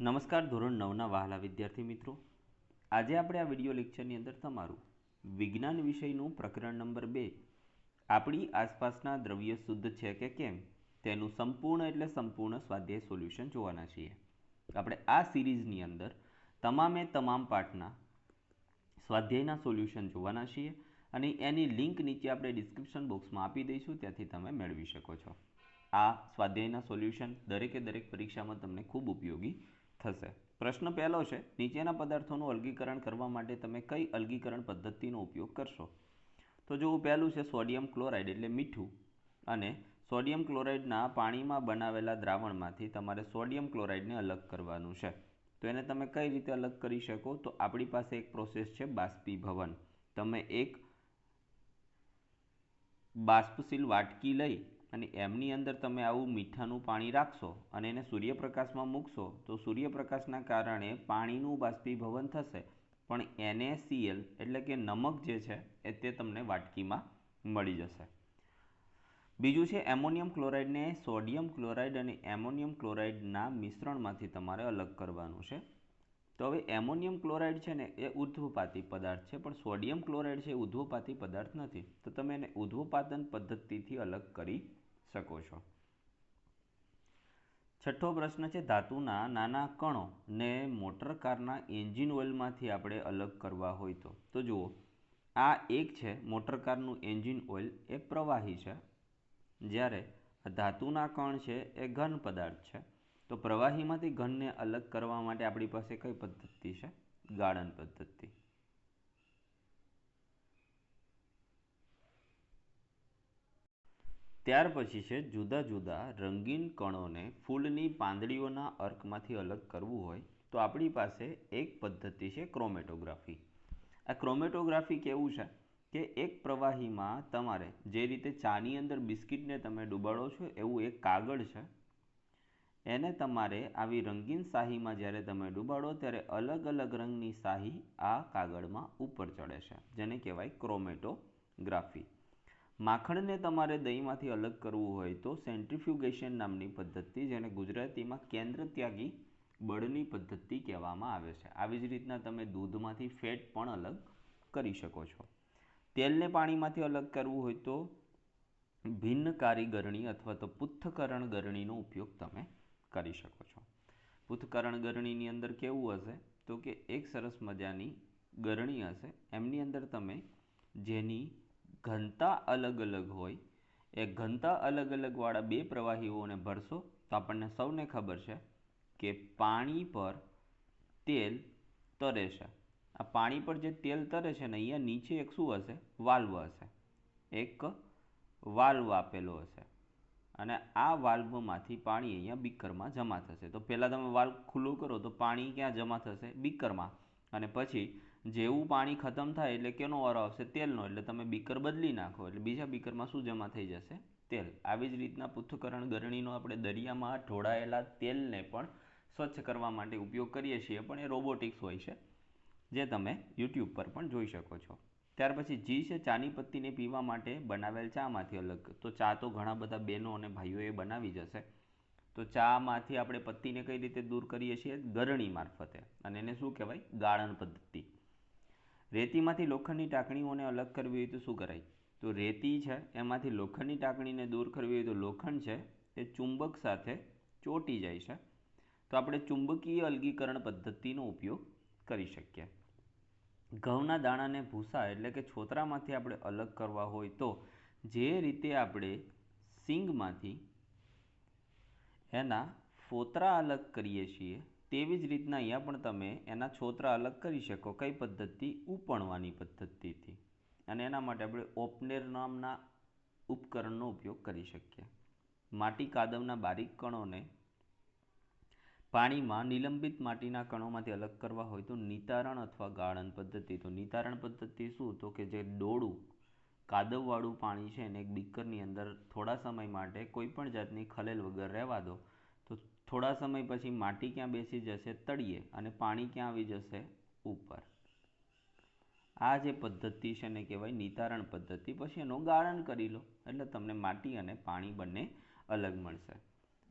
નમસ્કાર, ધોરણ નવના વહાલા વિદ્યાર્થી મિત્રો. આજે આપણે આ વીડિયો લેક્ચરની અંદર તમારું વિજ્ઞાન વિષયનું પ્રકરણ નંબર બે. આપણી આસપાસના દ્રવ્ય શુદ્ધ છે કે કેમ? તેનું સંપૂર્ણ એટલે સંપૂર્ણ સ્વાધ્યાય સોલ્યુશન જોવાના છીએ. આપણે આ સિરીઝની અંદર તમામે તમામ પાઠના સ્વાધ્યાયના સોલ્યુશન જોવાના છીએ અને એની લિંક નીચે આપણે ડિસ્ક્રિપ્શન બોક્સમાં આપી દઈશું, ત્યાંથી તમે મેળવી શકો છો. આ સ્વાધ્યાયના સોલ્યુશન દરેકે દરેક પરીક્ષામાં તમને ખૂબ ઉપયોગી થશે. પ્રશ્ન પહેલો છે, નીચેના પદાર્થોનું અલગીકરણ કરવા માટે તમે કઈ અલગીકરણ પદ્ધતિનો ઉપયોગ કરશો? તો જો પહેલું છે સોડિયમ ક્લોરાઇડ એટલે મીઠું અને સોડિયમ ક્લોરાઇડના પાણીમાં બનાવેલા દ્રાવણમાંથી તમારે સોડિયમ ક્લોરાઇડને અલગ કરવાનું છે. તો એને તમે કઈ રીતે અલગ કરી શકો? તો આપણી પાસે એક પ્રોસેસ છે બાષ્પીભવન. તમે એક બાષ્પશીલ વાટકી લઈ અને એમની અંદર તમે આવું મીઠાનું પાણી રાખશો અને એને સૂર્યપ્રકાશમાં મૂકશો, તો સૂર્યપ્રકાશના કારણે પાણીનું બાષ્પીભવન થશે. પણ એનએસીએલ એટલે કે નમક જે છે, એ તે તમને વાટકીમાં મળી જશે. બીજું છે એમોનિયમ ક્લોરાઇડને સોડિયમ ક્લોરાઇડ અને એમોનિયમ ક્લોરાઇડના મિશ્રણમાંથી તમારે અલગ કરવાનું છે. તો હવે એમોનિયમ ક્લોરાઇડ છે ને, એ ઉધ્વપાતી પદાર્થ છે, પણ સોડિયમ ક્લોરાઇડ છે એ ઉધ્વપાતી પદાર્થ નથી. તો તમે એને ઉધ્વપાતન પદ્ધતિથી અલગ કરી શકો છો. છઠ્ઠો પ્રશ્ન છે, ધાતુના નાના કણો ને મોટર કારના એન્જિન ઓઇલમાંથી આપણે અલગ કરવા હોય તો. તો જુઓ, આ એક છે, મોટર કારનું એન્જિન ઓઇલ એ પ્રવાહી છે. જ્યારે ધાતુના કણ છે, એ ઘન પદાર્થ છે. તો પ્રવાહીમાંથી ઘનને અલગ કરવા માટે આપણી પાસે કઈ પદ્ધતિ છે? ગાળણ પદ્ધતિ. ત્યાર પછી છે, જુદા જુદા રંગીન કણોને ફૂલની પાંદડીઓના અર્કમાંથી અલગ કરવું હોય, તો આપણી પાસે એક પદ્ધતિ છે ક્રોમેટોગ્રાફી. આ ક્રોમેટોગ્રાફી કેવું છે? કે એક પ્રવાહીમાં તમારે જે રીતે ચાની અંદર બિસ્કિટને તમે ડૂબાડો છો, એવું એક કાગળ છે. એને તમારે આવી રંગીન શાહીમાં જ્યારે તમે ડૂબાડો, ત્યારે અલગ અલગ રંગની શાહી આ કાગળમાં ઉપર ચડે છે, જેને કહેવાય ક્રોમેટોગ્રાફી. માખણને તમારે દહીંમાંથી અલગ કરવું હોય તો સેન્ટ્રીફ્યુગેશન નામની પદ્ધતિ જેને ગુજરાતીમાં કેન્દ્ર ત્યાગી બળની પદ્ધતિ કહેવામાં આવે છે. આવી જ રીતના તમે દૂધમાંથી ફેટ પણ અલગ કરી શકો છો. તેલને પાણીમાંથી અલગ કરવું હોય તો ભિન્ન કારીગરણી અથવા તો પુથ્થકરણ ગરણીનો ઉપયોગ તમે કરી શકો છો. પુથ્થકરણ ગરણીની અંદર કેવું હશે તો કે એક સરસ મજાની ગરણી હશે. એમની અંદર તમે જેની ઘનતા અલગ અલગ હોય, એ ઘનતા અલગ અલગવાળા બે પ્રવાહીઓને ભરશો તો આપણને સૌને ખબર છે કે પાણી પર તેલ તરે છે. આ પાણી પર જે તેલ તરે છે ને અહીંયા નીચે એક શું હશે? વાલ્વ હશે. એક વાલ્વ આપેલો હશે. અને આ વાલ્વમાંથી પાણી અહીંયા બીકરમાં જમા થશે. તો પહેલાં તમે વાલ્વ ખુલ્લું કરો તો પાણી ક્યાં જમા થશે? બીકરમાં. અને પછી જેવું પાણી ખતમ થાય એટલે કેનો વારો આવશે? તેલનો. એટલે તમે બીકર બદલી નાખો. એટલે બીજા બીકરમાં શું જમા થઈ જશે? તેલ. આવી જ રીતના પૃથ્થકરણ ગરણીનો આપણે દરિયામાં ઢોળાયેલા તેલને પણ સ્વચ્છ કરવા માટે ઉપયોગ કરીએ છીએ. પણ એ રોબોટિક્સ હોય છે, જે તમે યુટ્યુબ પર પણ જોઈ શકો છો. ત્યાર પછી જી છે, ચાની પત્તીને પીવા માટે બનાવેલ ચામાંથી અલગ. તો ચા તો ઘણા બધા બહેનો અને ભાઈઓએ બનાવી જશે તો ચામાંથી આપણે પત્તીને કઈ રીતે દૂર કરીએ છીએ? ગરણી મારફતે. અને એને શું કહેવાય? ગાળણ પદ્ધતિ. રેતીમાંથી લોખંડની ટાંકણીઓને અલગ કરવી હોય તો શું કરાય? તો રેતી છે, એમાંથી લોખંડની ટાંકણીને દૂર કરવી હોય તો લોખંડ છે એ ચુંબક સાથે ચોંટી જાય છે. તો આપણે ચુંબકીય અલગીકરણ પદ્ધતિનો ઉપયોગ કરી શકીએ. ઘઉંના દાણાને ભૂસા એટલે કે છોતરામાંથી આપણે અલગ કરવા હોય તો જે રીતે આપણે સિંગમાંથી એના ફોતરા અલગ કરીએ છીએ તેવી જ રીતના અહીંયા પણ તમે એના છોતરા અલગ કરી શકો. કઈ પદ્ધતિ? ઉપણવાની પદ્ધતિથી. અને એના માટે આપણે ઓપનેર નામના ઉપકરણનો ઉપયોગ કરી શકીએ. માટી કાદવના બારીક કણોને પાણીમાં નિલંબિત માટીના કણોમાંથી અલગ કરવા હોય તો નિતારણ અથવા ગાળણ પદ્ધતિ. તો નિતારણ પદ્ધતિ શું? તો કે જે ડોળું, કાદવવાળું પાણી છે એને એક બીકરની અંદર થોડા સમય માટે કોઈ પણ જાતની ખલેલ વગર રહેવા દો. થોડા સમય પછી માટી ક્યાં બેસી જશે તળિયે અને પાણી ક્યાં આવી જશે ઉપર. આ જે પદ્ધતિ છે એને કહેવાય નિતારણ પદ્ધતિ, પછી એનું ગાળણ કરી લો. એટલે તમને માટી અને પાણી બંને અલગ મળશે.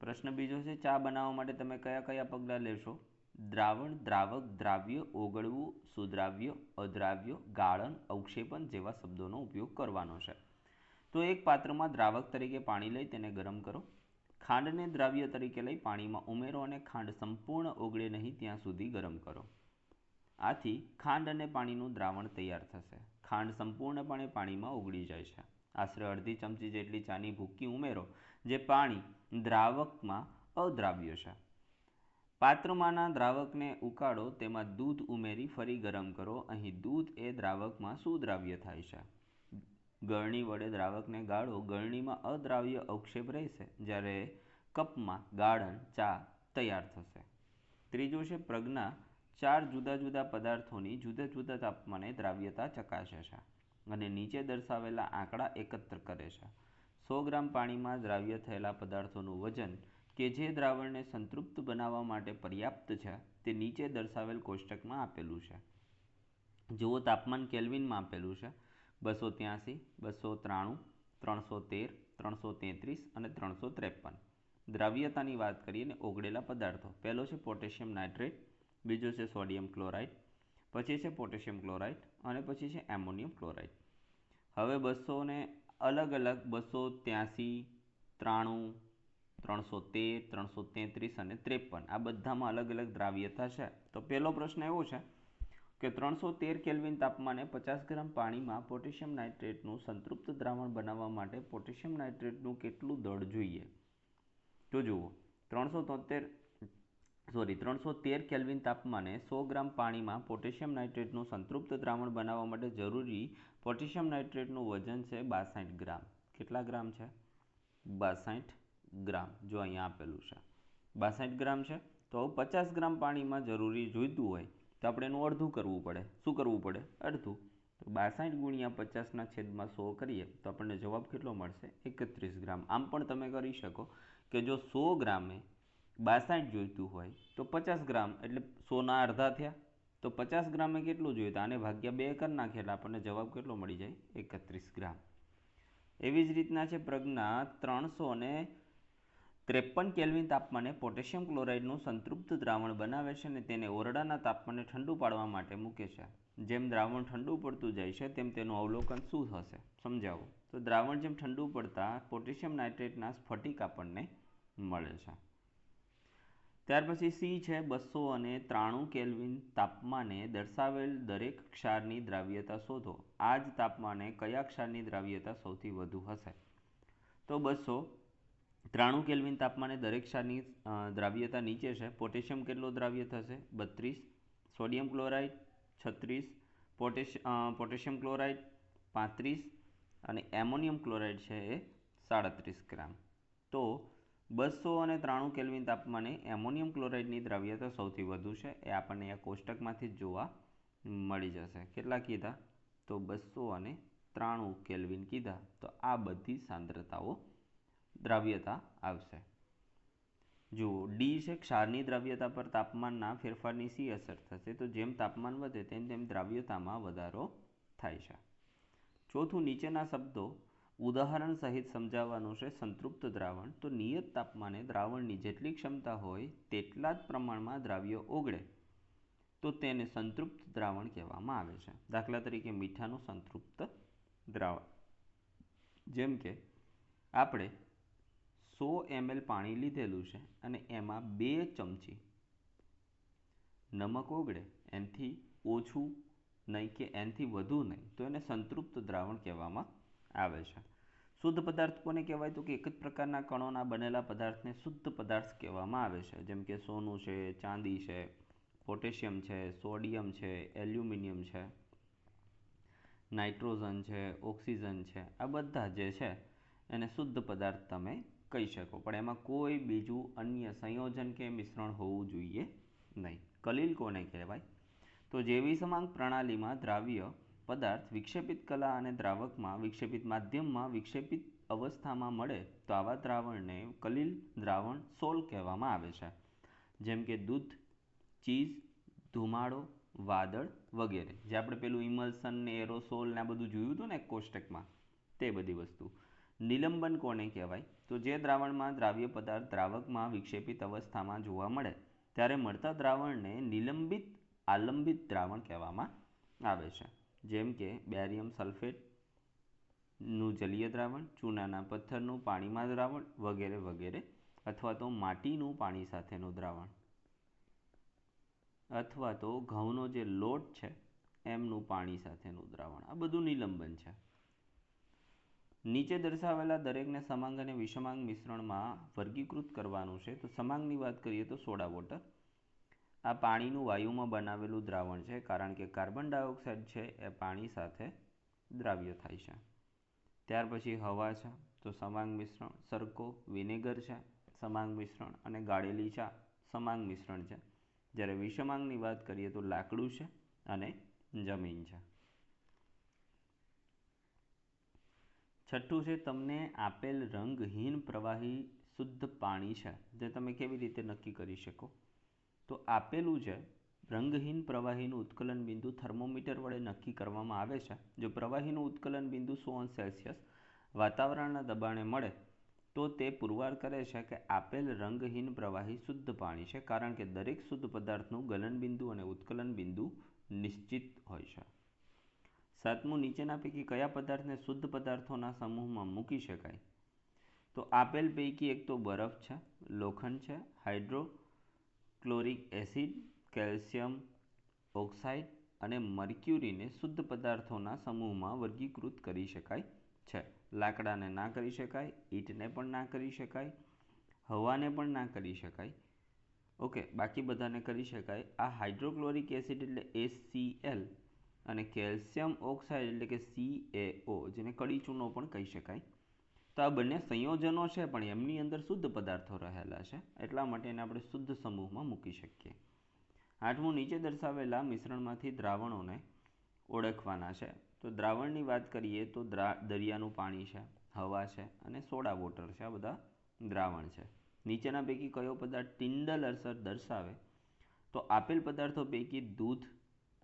પ્રશ્ન બીજો છે, ચા બનાવવા માટે તમે કયા કયા પગલાં લેશો? દ્રાવણ, દ્રાવક, દ્રાવ્ય, ઓગળવું, સુદ્રાવ્ય, અદ્રાવ્ય, ગાળણ અવક્ષેપન જેવા શબ્દોનો ઉપયોગ કરવાનો છે. તો એક પાત્રમાં દ્રાવક તરીકે પાણી લઈ તેને ગરમ કરો. ખાંડને દ્રાવ્ય તરીકે લઈ પાણીમાં ઉમેરો અને ખાંડ સંપૂર્ણ ઓગળે નહીં ત્યાં સુધી ગરમ કરો. આથી ખાંડ અને પાણીનું દ્રાવણ તૈયાર થશે. ખાંડ સંપૂર્ણપણે પાણીમાં ઓગળી જાય છે. આશરે અડધી ચમચી જેટલી ચાની ભૂકી ઉમેરો, જે પાણી દ્રાવકમાં અદ્રાવ્ય છે. પાત્રમાંના દ્રાવકને ઉકાળો, તેમાં દૂધ ઉમેરી ફરી ગરમ કરો. અહીં દૂધ એ દ્રાવકમાં સુદ્રાવ્ય થાય છે. ગળણી વડે દ્રાવકને ગાળો. ગળણીમાં અદ્રાવ્ય અવક્ષેપ રહેશે જ્યારે કપમાં ગાળણ ચા તૈયાર થશે. ત્રીજું છે, પ્રજ્ઞા ચાર જુદા જુદા પદાર્થોની જુદા જુદા તાપમાને દ્રાવ્યતા ચકાસે છે અને નીચે દર્શાવેલા આંકડા એકત્ર કરે છે. સો ગ્રામ પાણીમાં દ્રાવ્ય થયેલા પદાર્થોનું વજન કે જે દ્રાવણને સંતૃપ્ત બનાવવા માટે પર્યાપ્ત છે તે નીચે દર્શાવેલ કોષ્ટકમાં આપેલું છે. જુઓ તાપમાન કેલ્વિનમાં આપેલું છે. બસો ત્યાંસી, બસો ત્રાણું, ત્રણસો તેર, ત્રણસો તેત્રીસ અને ત્રણસો ત્રેપન. દ્રાવ્યતાની વાત કરીએ ને ઓગળેલા પદાર્થો. પહેલો છે પોટેશિયમ નાઇટ્રેટ, બીજો છે સોડિયમ ક્લોરાઇડ, પછી છે પોટેશિયમ ક્લોરાઇડ અને પછી છે એમોનિયમ ક્લોરાઇડ. હવે બસોને અલગ અલગ બસો ત્યાંસી, ત્રાણું, ત્રણસો તેર, ત્રણસો તેત્રીસ અને ત્રેપન. આ બધામાં અલગ અલગ દ્રાવ્યતા છે. તો પહેલો પ્રશ્ન એવો છે કે ત્રણસો તેર કેલ્વિન તાપમાને પચાસ ગ્રામ પાણીમાં પોટેશિયમ નાઇટ્રેટનું સંતૃપ્ત દ્રાવણ બનાવવા માટે પોટેશિયમ નાઇટ્રેટનું કેટલું દળ જોઈએ? તો જુઓ, ત્રણસો તોતેર, સોરી, ત્રણસો તેર કેલ્વિન તાપમાને સો ગ્રામ પાણીમાં પોટેશિયમ નાઇટ્રેટનું સંતૃપ્ત દ્રાવણ બનાવવા માટે જરૂરી પોટેશિયમ નાઇટ્રેટનું વજન છે બાસઠ ગ્રામ. કેટલા ગ્રામ છે? બાસઠ ગ્રામ, જો અહીંયા આપેલું છે. બાસઠ ગ્રામ છે, તો પચાસ ગ્રામ પાણીમાં જરૂરી જોઈતું હોય. તો આપણે એનું અડધું કરવું પડે. શું કરવું પડે? અડધું. તો બાસઠ ગુણ્યા પચાસના છેદમાં સો કરીએ, તો આપણને જવાબ કેટલો મળશે? એકત્રીસ ગ્રામ. આમ પણ તમે કરી શકો કે જો સો ગ્રામે બાસઠ જોઈતું હોય, તો પચાસ ગ્રામ, એટલે સોના અડધા થયા. તો પચાસ ગ્રામે કેટલું જોયું? તો આને ભાગ્યા બે કરી નાખીએ એટલે આપણને જવાબ કેટલો મળી જાય? એકત્રીસ ગ્રામ. એવી જ રીતના છે પ્રજ્ઞા ત્રણસો ત્રેપન કેલ્વિન તાપમાને પોટેશિયમ ક્લોરાઇડનું સંતૃપ્ત દ્રાવણ બનાવે છે અને તેને ઓરડાના તાપમાને ઠંડુ પાડવા માટે મૂકે છે. જેમ દ્રાવણ ઠંડુ પડતું જાય છે, તેમ તેનું અવલોકન શું થશે? સમજાવો. તો દ્રાવણ જેમ ઠંડુ પડતા, પોટેશિયમ નાઇટ્રેટના સ્ફટિક આપણને મળે છે. ત્યાર પછી સી છે, બસો અને ત્રાણું કેલ્વિન તાપમાને દર્શાવેલ દરેક ક્ષારની દ્રાવ્યતા શોધો. આ જ તાપમાને કયા ક્ષારની દ્રાવ્યતા સૌથી વધુ હશે? તો બસો ત્રાણું કેલ્વિન તાપમાને દરેક ક્ષારની દ્રાવ્યતા નીચે છે. પોટેશિયમ કેટલો દ્રાવ્ય થશે? બત્રીસ. સોડિયમ ક્લોરાઇડ, છત્રીસ. પોટેશ પોટેશિયમ ક્લોરાઇડ, પાંત્રીસ. અને એમોનિયમ ક્લોરાઇડ છે એ સાડત્રીસ ગ્રામ. તો બસો અને ત્રાણું કેલ્વિન તાપમાને એમોનિયમ ક્લોરાઇડની દ્રાવ્યતા સૌથી વધુ છે. એ આપણને આ કોષ્ટકમાંથી જ જોવા મળી જશે. કેટલા કીધા? તો બસો અને ત્રાણું કેલ્વિન કીધા. તો આ બધી સાંદ્રતાઓ દ્રાવ્યતા આવશે. જુઓ ડી છે ક્ષારની દ્રાવ્યતા પર તાપમાનના ફેરફારની સી અસર થશે. તો જેમ તાપમાન વધે તેમ તેમ દ્રાવ્યતામાં વધારો થાય છે. ચોથું, નીચેના શબ્દો ઉદાહરણ સહિત સમજાવવાનું છે સંતૃપ્ત દ્રાવણ. તો નિયત તાપમાને દ્રાવણની જેટલી ક્ષમતા હોય તેટલા જ પ્રમાણમાં દ્રાવ્ય ઓગળે. તો તેને સંતૃપ્ત દ્રાવણ કહેવામાં આવે છે. દાખલા તરીકે મીઠાનું સંતૃપ્ત દ્રાવણ. જેમ કે, આપણે સો એમએલ પાણી લીધેલું છે અને એમાં બે ચમચી નમક ઓગળે, એનાથી ઓછું નહીં કે એનાથી વધુ નહીં, તો એને સંતૃપ્ત દ્રાવણ કહેવામાં આવે છે. શુદ્ધ પદાર્થ કોને કહેવાય? તો કે એક જ પ્રકારના કણોના બનેલા પદાર્થને શુદ્ધ પદાર્થ કહેવામાં આવે છે. જેમ કે સોનું છે, ચાંદી છે, પોટેશિયમ છે, સોડિયમ છે, એલ્યુમિનિયમ છે, નાઇટ્રોજન છે, ઓક્સિજન છે, આ બધા જે છે એને શુદ્ધ પદાર્થ તમે કહી શકો. પણ એમાં કોઈ બીજું અન્ય સંયોજન કે મિશ્રણ હોવું જોઈએ નહીં. કલીલ કોને કહેવાય? તો જેવી સમાંગ પ્રણાલીમાં દ્રાવ્ય પદાર્થ વિક્ષેપિત કલા અને દ્રાવકમાં વિક્ષેપિત માધ્યમમાં વિક્ષેપિત અવસ્થામાં મળે તો આવા દ્રાવણને કલીલ દ્રાવણ સોલ કહેવામાં આવે છે. જેમ કે દૂધ, ચીઝ, ધુમાડો, વાદળ વગેરે. જે આપણે પેલું ઇમલ્સન ને એરોસોલ ને આ બધું જોયું હતું ને કોષ્ટકમાં? તે બધી વસ્તુ. નિલંબન કોને કહેવાય? તો જે દ્રાવણમાં દ્રાવ્ય પદાર્થ દ્રાવકમાં વિક્ષેપિત અવસ્થામાં જોવા મળે, ત્યારે મળતા દ્રાવણને નિલંબિત આલંબિત દ્રાવણ કહેવામાં આવે છે. જેમ કે બેરિયમ સલ્ફેટનું જલીય દ્રાવણ, ચૂનાના પથ્થરનું પાણીમાં દ્રાવણ વગેરે વગેરે, અથવા તો માટીનું પાણી સાથેનું દ્રાવણ. અથવા તો ઘઉંનો જે લોટ છે, એમનું પાણી સાથેનું દ્રાવણ. આ બધું નિલંબન છે. નીચે દર્શાવેલા દરેકને સમાંગ અને વિષમાંગ મિશ્રણમાં વર્ગીકૃત કરવાનું છે. તો સમાંગની વાત કરીએ તો સોડા વોટર આ પાણીનું વાયુમાં બનાવેલું દ્રાવણ છે, કારણ કે કાર્બન ડાયોક્સાઇડ છે, એ પાણી સાથે દ્રાવ્ય થાય છે. ત્યાર પછી હવા છે, તો સમાંગ મિશ્રણ સરકો વિનેગર છે, સમાંગ મિશ્રણ અને ગાળેલી ચા સમાંગ મિશ્રણ છે. જ્યારે વિષમાંગની વાત કરીએ તો લાકડું છે અને જમીન છે. છઠ્ઠું છે, તમને આપેલ રંગહીન પ્રવાહી શુદ્ધ પાણી છે, જે તમે કેવી રીતે નક્કી કરી શકો? તો આપેલું છે, રંગહીન પ્રવાહીનું ઉત્કલન બિંદુ થર્મોમીટર વડે નક્કી કરવામાં આવે છે. જો પ્રવાહીનું ઉત્કલન બિંદુ સો અંશ સેલ્સિયસ વાતાવરણના દબાણે મળે, તો તે પુરવાર કરે છે કે આપેલ રંગહીન પ્રવાહી શુદ્ધ પાણી છે, કારણ કે દરેક શુદ્ધ પદાર્થનું ગલન બિંદુ અને ઉત્કલન બિંદુ નિશ્ચિત હોય છે. સાતમું નીચેના પૈકી કયા પદાર્થને શુદ્ધ પદાર્થોના સમૂહમાં મૂકી શકાય? તો આપેલ પૈકી એક તો બરફ છે, લોખંડ છે, હાઇડ્રોક્લોરિક એસિડ, કેલ્શિયમ ઓક્સાઇડ અને મર્ક્યુરીને શુદ્ધ પદાર્થોના સમૂહમાં વર્ગીકૃત કરી શકાય છે. લાકડાને ના કરી શકાય, ઈંટને પણ ના કરી શકાય, હવાને પણ ના કરી શકાય. ઓકે, બાકી બધાને કરી શકાય. આ હાઇડ્રોક્લોરિક એસિડ એટલે એસસીએલ અને કેલ્શિયમ ઓક્સાઇડ એટલે કે સીએઓ જેને કડી ચૂનો પણ કહી શકાય. તો આ બંને સંયોજનો છે, પણ એમની અંદર શુદ્ધ પદાર્થો રહેલા છે. એટલા માટે એને આપણે શુદ્ધ સમૂહમાં મૂકી શકીએ. આઠમું નીચે દર્શાવેલા મિશ્રણમાંથી દ્રાવણોને ઓળખવાના છે. તો દ્રાવણની વાત કરીએ તો દરિયાનું પાણી છે, હવા છે અને સોડા વોટર છે. આ બધા દ્રાવણ છે. નીચેના પૈકી કયો પદાર્થ ટિંડલ અસર દર્શાવે? તો આપેલ પદાર્થો પૈકી દૂધ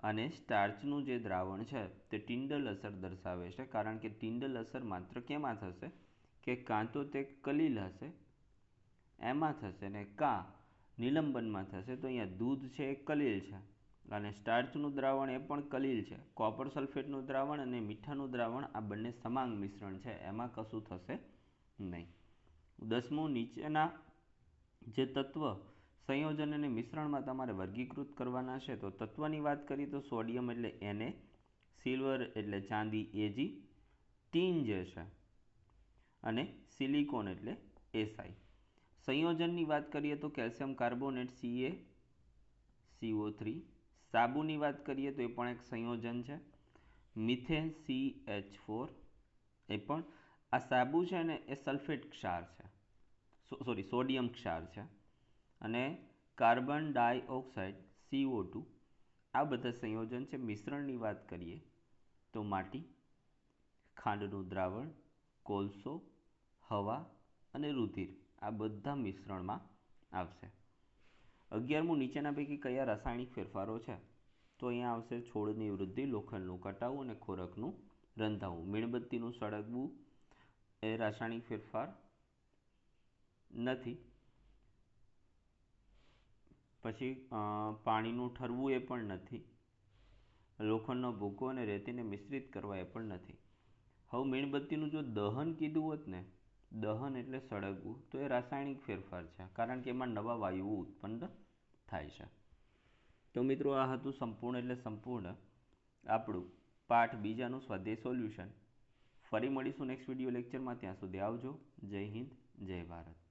અને સ્ટાર્ચનું જે દ્રાવણ છે તે ટિંડલ અસર દર્શાવે છે. કારણ કે ટિંડલ અસર માત્ર કેમાં થશે? કે કાં તો તે કલીલ હશે, એમાં થશે ને કાં નિલંબનમાં થશે? તો અહીંયા દૂધ છે એ કલીલ છે અને સ્ટાર્ચનું દ્રાવણ એ પણ કલીલ છે. કોપર સલ્ફેટનું દ્રાવણ અને મીઠાનું દ્રાવણ આ બંને સમાંગ મિશ્રણ છે. એમાં કશું થશે નહીં. દસમું, નીચેના જે તત્વ સંયોજન અને મિશ્રણમાં તમારે વર્ગીકૃત કરવાના છે. તો તત્વની વાત કરીએ તો સોડિયમ એટલે એને સિલ્વર એટલે ચાંદી એજી ટીન જે છે, અને સિલિકોન એટલે એસઆઈ સંયોજનની વાત કરીએ તો calcium carbonate CA CO three સાબુની વાત કરીએ તો એ પણ એક સંયોજન છે. મિથેન સી એચ ફોર એ પણ આ સાબુ છે ને એ સલ્ફેટ ક્ષાર છે. સોરી સોડિયમ ક્ષાર છે. અને કાર્બન ડાયોક્સાઇડ સીઓ ટુ આ બધા સંયોજન છે. મિશ્રણની વાત કરીએ તો માટી, ખાંડનું દ્રાવણ, કોલસો, હવા અને રુધિર આ બધા મિશ્રણમાં આવશે. અગિયારમું, નીચેના પૈકી કયા રાસાયણિક ફેરફારો છે? તો અહીંયા આવશે છોડની વૃદ્ધિ, લોખંડનું કટાવું અને ખોરાકનું રંધાવું. મીણબત્તીનું સળગવું એ રાસાયણિક ફેરફાર નથી. પછી પાણીનું ઠરવું એ પણ નથી. લોખંડનો ભૂકો અને રેતીને મિશ્રિત કરવા એ પણ નથી. હવે મીણબત્તીનું જો દહન કીધું હોત ને, દહન એટલે સળગવું, તો એ રાસાયણિક ફેરફાર છે, કારણ કે એમાં નવા વાયુઓ ઉત્પન્ન થાય છે. તો મિત્રો, આ હતું સંપૂર્ણ એટલે સંપૂર્ણ. આપણું પાઠ બીજાનું સ્વાધ્યાય સોલ્યુશન. ફરી મળીશું નેક્સ્ટ વીડિયો લેક્ચરમાં, ત્યાં સુધી આવજો. જય હિન્દ, જય ભારત.